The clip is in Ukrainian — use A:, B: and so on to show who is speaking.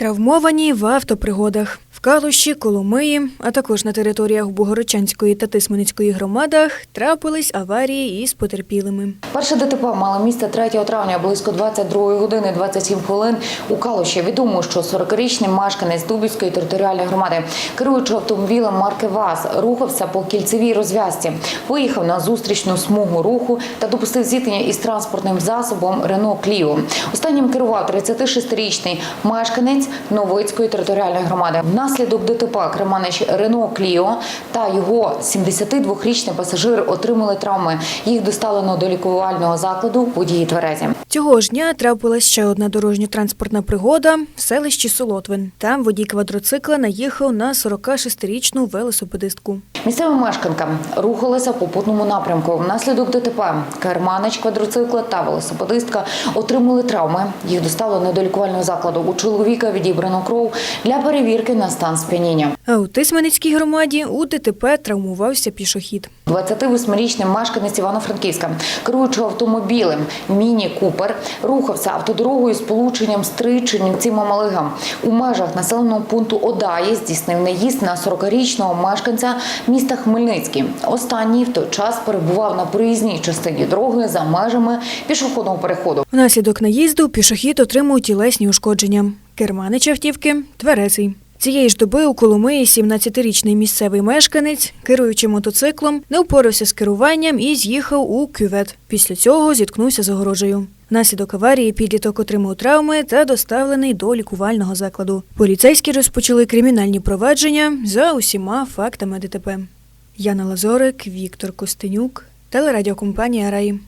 A: Травмовані в автопригодах. В Калуші, Коломиї, а також на територіях Богородчанської та Тисменицької громадах трапились аварії із потерпілими.
B: Перше ДТП мало місце 3 травня близько 22 години 27 хвилин у Калуші. Відомо, що 40-річний мешканець Дубівської територіальної громади, керуючи автомобілем марки ВАЗ, рухався по кільцевій розв'язці, виїхав на зустрічну смугу руху та допустив зіткнення із транспортним засобом Рено Кліо. Останнім керував 36-річний мешканець Новицької територіальної громади. Внаслідок ДТП Креманич Рено Кліо та його 72-річний пасажир отримали травми. Їх доставлено до лікувального закладу водії тверезі.
A: Цього ж дня трапилась ще одна дорожньо-транспортна пригода в селищі Солотвин. Там водій квадроцикла наїхав на 46-річну велосипедистку.
B: Місцева мешканка рухалася в попутному напрямку. Внаслідок ДТП керманич квадроцикла та велосипедистка отримали травми. Їх доставлено до лікувального закладу. У чоловіка відібрано кров для перевірки на стан сп'яніння.
A: А у Тисменицькій громаді у ДТП травмувався пішохід.
B: 28-річний мешканець Івано-Франківська, керуючи автомобілем Міні Купер, рухався автодорогою з полученням Стрий Чернівці Мамалига. У межах населеного пункту Одаї здійснив наїзд на 40-річного мешканця міста Хмельницький. Останній в той час перебував на проїзній частині дороги за межами пішохідного переходу.
A: Внаслідок наїзду пішохід отримав тілесні ушкодження. Керманич автівки тверезий. Цієї ж доби у Коломиї 17-річний місцевий мешканець, керуючи мотоциклом, не впорався з керуванням і з'їхав у кювет. Після цього зіткнувся з огорожею. Внаслідок аварії підліток отримав травми та доставлений до лікувального закладу. Поліцейські розпочали кримінальні провадження за усіма фактами ДТП. Яна Лазорик, Віктор Костенюк, телерадіокомпанія Раї.